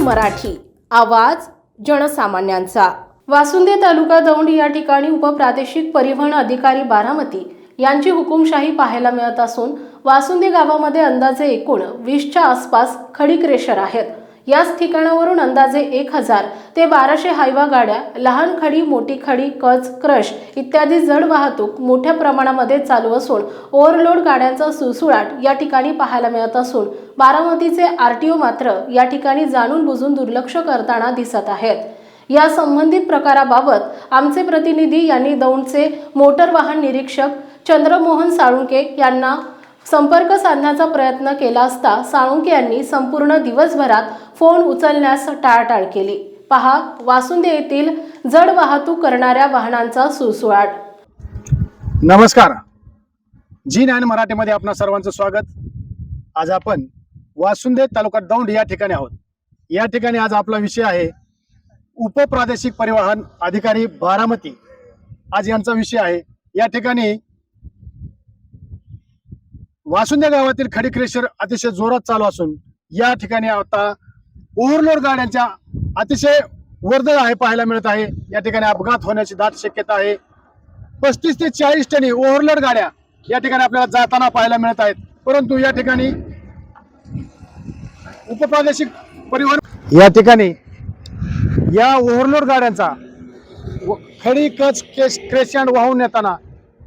मराठी. आवाज जनसामान्यांचा. वासुंदे तालुका दौंड या ठिकाणी उपप्रादेशिक परिवहन अधिकारी बारामती यांची हुकुमशाही पाहायला मिळत असून वासुंदे गावामध्ये अंदाजे एकूण वीसच्या आसपास खडीक्रेशर आहेत. याच ठिकाणावरून अंदाजे एक हजार ते बाराशे हायवा गाड्या लहान खडी मोठी खडी कच क्रश इत्यादी जड वाहतूक मोठ्या प्रमाणामध्ये चालू असून ओव्हरलोड गाड्यांचा सुळसुळाट या ठिकाणी पाहायला मिळत असून बारामतीचे आर टी ओ मात्र या ठिकाणी जाणून बुजून दुर्लक्ष करताना दिसत आहेत. या संबंधित प्रकाराबाबत आमचे प्रतिनिधी यांनी दौंडचे मोटर वाहन निरीक्षक चंद्रमोहन साळुंके यांना संपर्क साधण्याचा प्रयत्न केला असता साळुंके यांनी संपूर्ण दिवसभरात फोन उचलण्यास टाळाटाळ केली. पहा वासुंदे येथील जड वाहतूक करणाऱ्या वाहनांचा सुळसुळाट. नमस्कार. जी नाईन मराठीमध्ये आपणा सर्वांचं स्वागत. आज आपण वासुंदे तालुका दौंड या ठिकाणी आहोत. या ठिकाणी आज आपला विषय आहे उपप्रादेशिक परिवहन अधिकारी बारामती. आज यांचा विषय आहे. या ठिकाणी वासुंदे गावातील खडी क्रेशर अतिशय जोरात चालू असून या ठिकाणी आता ओव्हरलोड गाड्यांच्या अतिशय वर्दळ आहे पाहायला मिळत आहे. या ठिकाणी अपघात होण्याची दाट शक्यता आहे. पस्तीस ते चाळीस टनी ओव्हरलोड गाड्या या ठिकाणी आपल्याला जाताना पाहायला मिळत आहेत. परंतु या ठिकाणी उपप्रादेशिक परिवहन या ठिकाणी या ओव्हरलोड गाड्यांचा खडी कच केश क्रेशंड वाहून येताना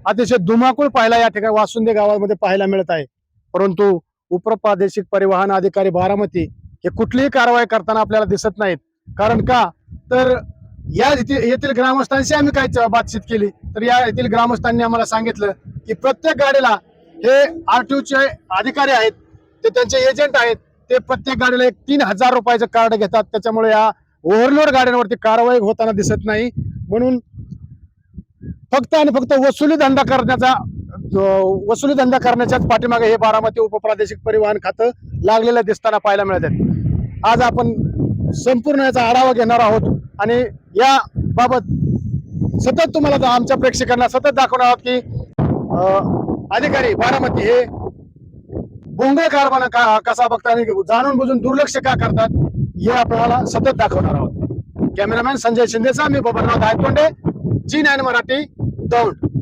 अतिशय धुमाकूळ पाहायला या ठिकाणी वासुंदे गावामध्ये पाहायला मिळत आहे. परंतु उपप्रादेशिक परिवहन अधिकारी बारामती हे कुठलीही कारवाई करताना आपल्याला दिसत नाहीत. कारण का? तर या येथील ग्रामस्थांशी आम्ही काय च- बातचीत केली. तर या येथील ग्रामस्थांनी आम्हाला सांगितलं की प्रत्येक गाडीला हे आर चे अधिकारी आहेत ते त्यांचे एजंट आहेत ते प्रत्येक गाडीला एक तीन हजार रुपयाचं कार्ड घेतात. त्याच्यामुळे या ओव्हरलोड गाड्यांवरती कारवाई होताना दिसत नाही. म्हणून फक्त आणि फक्त वसुली धंदा करण्याचा वसुली धंदा करण्याच्याच पाठीमागे हे बारामती उपप्रादेशिक परिवहन खातं लागलेलं दिसताना पाहायला मिळत आहेत. आज आपण संपूर्ण याचा आढावा घेणार आहोत आणि या बाबत सतत तुम्हाला आमच्या प्रेक्षकांना सतत दाखवणार आहोत की अधिकारी बारामती हे बोंगळ कारभार का कसा बघतात आणि जाणून बुजून दुर्लक्ष का करतात हे आपल्याला सतत दाखवणार आहोत. कॅमेरामॅन संजय शिंदेचा मी बबनराव धायतोंडे जी नाईन मराठी. दौंड